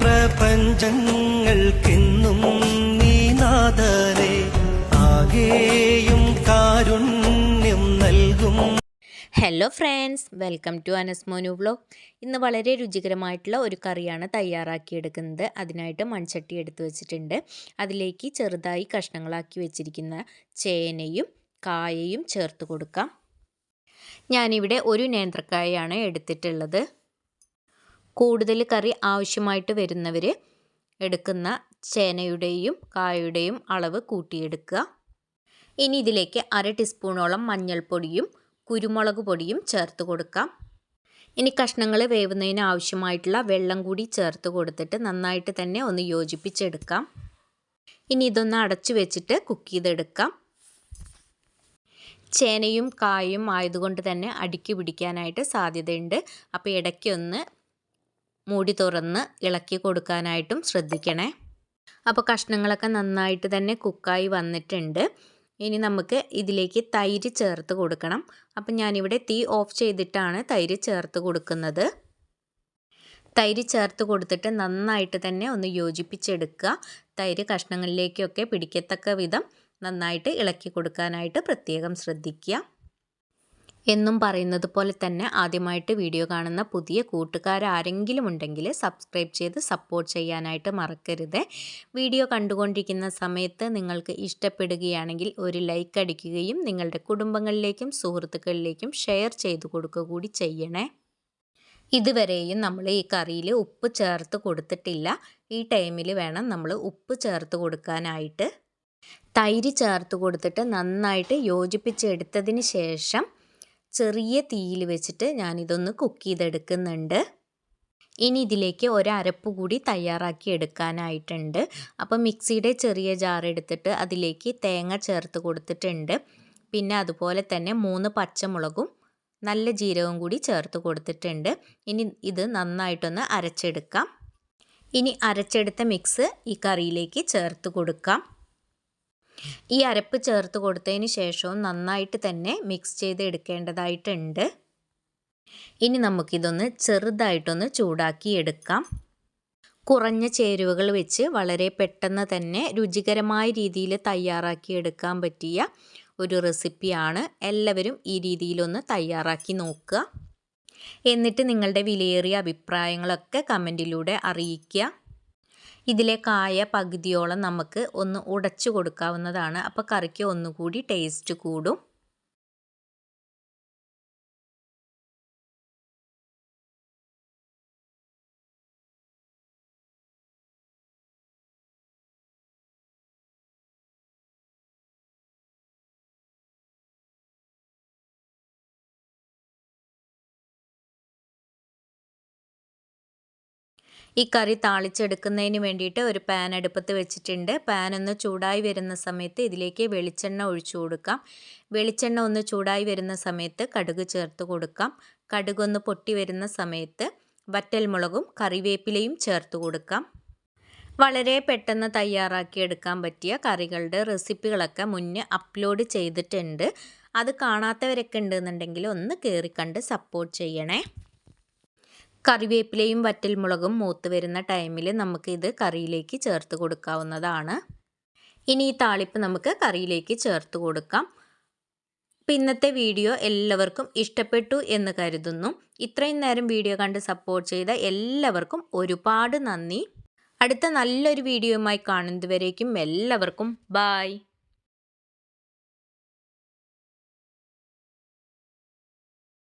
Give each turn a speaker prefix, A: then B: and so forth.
A: പ്രപഞ്ചങ്ങൾക്കെന്നും നീ നാദരേ ആകെയും കാരുണ്യം നൽകും.
B: Hello friends welcome to Anasmon vlog ഇന്ന് വളരെ രുചികരമായിട്ടുള്ള ഒരു കറിയാണ് തയ്യാറാക്കിയെടുക്കുന്നത്. അതിനായിട്ട് മൺചട്ടി എടുത്തു വെച്ചിട്ടുണ്ട്. അതിലേക്ക് ചെറുതായി കഷ്ണങ്ങളാക്കി വെച്ചിരിക്കുന്ന ചേനയും കായയും ചേർത്ത് കൊടുക്കാം. ഞാനിവിടെ ഒരു നേന്ത്രക്കായയാണ് എടുത്തിട്ടുള്ളത്. കൂടുതൽ കറി ആവശ്യമായിട്ട് വരുന്നവർ എടുക്കുന്ന ചേനയുടെയും കായയുടെയും അളവ് കൂട്ടിയെടുക്കുക. ഇനി ഇതിലേക്ക് അര ടീസ്പൂണോളം മഞ്ഞൾപ്പൊടിയും കുരുമുളക് പൊടിയും ചേർത്ത് കൊടുക്കാം. ഇനി കഷ്ണങ്ങൾ വേവുന്നതിന് ആവശ്യമായിട്ടുള്ള വെള്ളം കൂടി ചേർത്ത് കൊടുത്തിട്ട് നന്നായിട്ട് തന്നെ ഒന്ന് യോജിപ്പിച്ചെടുക്കാം. ഇനി ഇതൊന്ന് അടച്ചു വെച്ചിട്ട് കുക്ക് ചെയ്തെടുക്കാം. ചേനയും കായും ആയതുകൊണ്ട് തന്നെ അടുക്കി പിടിക്കാനായിട്ട് സാധ്യതയുണ്ട്. അപ്പോൾ ഇടയ്ക്കൊന്ന് മൂടി തുറന്ന് ഇളക്കി കൊടുക്കാനായിട്ടും ശ്രദ്ധിക്കണേ. അപ്പോൾ കഷ്ണങ്ങളൊക്കെ നന്നായിട്ട് തന്നെ കുക്കായി വന്നിട്ടുണ്ട്. ഇനി നമുക്ക് ഇതിലേക്ക് തൈര് ചേർത്ത് കൊടുക്കണം. അപ്പം ഞാനിവിടെ തീ ഓഫ് ചെയ്തിട്ടാണ് തൈര് ചേർത്ത് കൊടുക്കുന്നത്. തൈര് ചേർത്ത് കൊടുത്തിട്ട് നന്നായിട്ട് തന്നെ ഒന്ന് യോജിപ്പിച്ചെടുക്കുക. തൈര് കഷ്ണങ്ങളിലേക്കൊക്കെ പിടിക്കത്തക്ക വിധം നന്നായിട്ട് ഇളക്കി കൊടുക്കാനായിട്ട് പ്രത്യേകം ശ്രദ്ധിക്കുക. എന്നും പറയുന്നത് പോലെ തന്നെ ആദ്യമായിട്ട് വീഡിയോ കാണുന്ന പുതിയ കൂട്ടുകാരാരെങ്കിലും ഉണ്ടെങ്കിൽ സബ്സ്ക്രൈബ് ചെയ്ത് സപ്പോർട്ട് ചെയ്യാനായിട്ട് മറക്കരുത്. വീഡിയോ കണ്ടുകൊണ്ടിരിക്കുന്ന സമയത്ത് നിങ്ങൾക്ക് ഇഷ്ടപ്പെടുകയാണെങ്കിൽ ഒരു ലൈക്ക് അടിക്കുകയും നിങ്ങളുടെ കുടുംബങ്ങളിലേക്കും സുഹൃത്തുക്കളിലേക്കും ഷെയർ ചെയ്ത് കൊടുക്കുക കൂടി ചെയ്യണേ. ഇതുവരെയും നമ്മൾ ഈ കറിയിൽ ഉപ്പ് ചേർത്ത് കൊടുത്തിട്ടില്ല. ഈ ടൈമിൽ വേണം നമ്മൾ ഉപ്പ് ചേർത്ത് കൊടുക്കാനായിട്ട്. തൈര് ചേർത്ത് കൊടുത്തിട്ട് നന്നായിട്ട് യോജിപ്പിച്ചെടുത്തതിന് ശേഷം ചെറിയ തീയിൽ വെച്ചിട്ട് ഞാനിതൊന്ന് കുക്ക് ചെയ്തെടുക്കുന്നുണ്ട്. ഇനി ഇതിലേക്ക് ഒരരപ്പ് കൂടി തയ്യാറാക്കി എടുക്കാനായിട്ടുണ്ട്. അപ്പോൾ മിക്സിയുടെ ചെറിയ ജാർ എടുത്തിട്ട് അതിലേക്ക് തേങ്ങ ചേർത്ത് കൊടുത്തിട്ടുണ്ട്. പിന്നെ അതുപോലെ തന്നെ മൂന്ന് പച്ചമുളകും നല്ല ജീരകവും കൂടി ചേർത്ത് കൊടുത്തിട്ടുണ്ട്. ഇനി ഇത് നന്നായിട്ടൊന്ന് അരച്ചെടുക്കാം. ഇനി അരച്ചെടുത്ത മിക്സ് ഈ കറിയിലേക്ക് ചേർത്ത് കൊടുക്കാം. ഈ അരപ്പ് ചേർത്ത് കൊടുത്തതിന് ശേഷവും നന്നായിട്ട് തന്നെ മിക്സ് ചെയ്ത് എടുക്കേണ്ടതായിട്ടുണ്ട്. ഇനി നമുക്കിതൊന്ന് ചെറുതായിട്ടൊന്ന് ചൂടാക്കി എടുക്കാം. കുറഞ്ഞ ചേരുവകൾ വെച്ച് വളരെ പെട്ടെന്ന് തന്നെ രുചികരമായ രീതിയിൽ തയ്യാറാക്കി എടുക്കാൻ പറ്റിയ ഒരു റെസിപ്പിയാണ് എല്ലാവരും ഈ രീതിയിലൊന്ന് തയ്യാറാക്കി നോക്കുക. എന്നിട്ട് നിങ്ങളുടെ വിലയേറിയ അഭിപ്രായങ്ങളൊക്കെ കമന്റിലൂടെ അറിയിക്കുക. ഇതിലെ കായ പകുതിയോളം നമുക്ക് ഒന്ന് ഉടച്ചു കൊടുക്കാവുന്നതാണ്. അപ്പോൾ കറിക്ക് ഒന്നുകൂടി ടേസ്റ്റ് കൂടും. ഈ കറി താളിച്ചെടുക്കുന്നതിന് വേണ്ടിയിട്ട് ഒരു പാൻ അടുപ്പത്ത് വെച്ചിട്ടുണ്ട്. പാൻ ഒന്ന് ചൂടായി വരുന്ന സമയത്ത് ഇതിലേക്ക് വെളിച്ചെണ്ണ ഒഴിച്ചു കൊടുക്കാം. വെളിച്ചെണ്ണ ഒന്ന് ചൂടായി വരുന്ന സമയത്ത് കടുക് ചേർത്ത് കൊടുക്കാം. കടുകൊന്ന് പൊട്ടി വരുന്ന സമയത്ത് വറ്റൽമുളകും കറിവേപ്പിലയും ചേർത്ത് കൊടുക്കാം. വളരെ പെട്ടെന്ന് തയ്യാറാക്കി എടുക്കാൻ പറ്റിയ കറികളുടെ റെസിപ്പികളൊക്കെ മുന്നേ അപ്ലോഡ് ചെയ്തിട്ടുണ്ട്. അത് കാണാത്തവരൊക്കെ ഉണ്ടെന്നുണ്ടെങ്കിൽ ഒന്ന് കയറി കണ്ട് സപ്പോർട്ട് ചെയ്യണേ. കറിവേപ്പിലയും വറ്റൽമുളകും മൂത്ത് വരുന്ന ടൈമിൽ നമുക്ക് ഇത് കറിയിലേക്ക് ചേർത്ത് കൊടുക്കാവുന്നതാണ്. ഇനി ഈ താളിപ്പ് നമുക്ക് കറിയിലേക്ക് ചേർത്ത് കൊടുക്കാം. അപ്പം ഇന്നത്തെ വീഡിയോ എല്ലാവർക്കും ഇഷ്ടപ്പെട്ടു എന്ന് കരുതുന്നു. ഇത്രയും നേരം വീഡിയോ കണ്ട് സപ്പോർട്ട് ചെയ്ത എല്ലാവർക്കും ഒരുപാട് നന്ദി. അടുത്ത നല്ലൊരു വീഡിയോയുമായി കാണുന്നതുവരേക്കും എല്ലാവർക്കും ബായ്.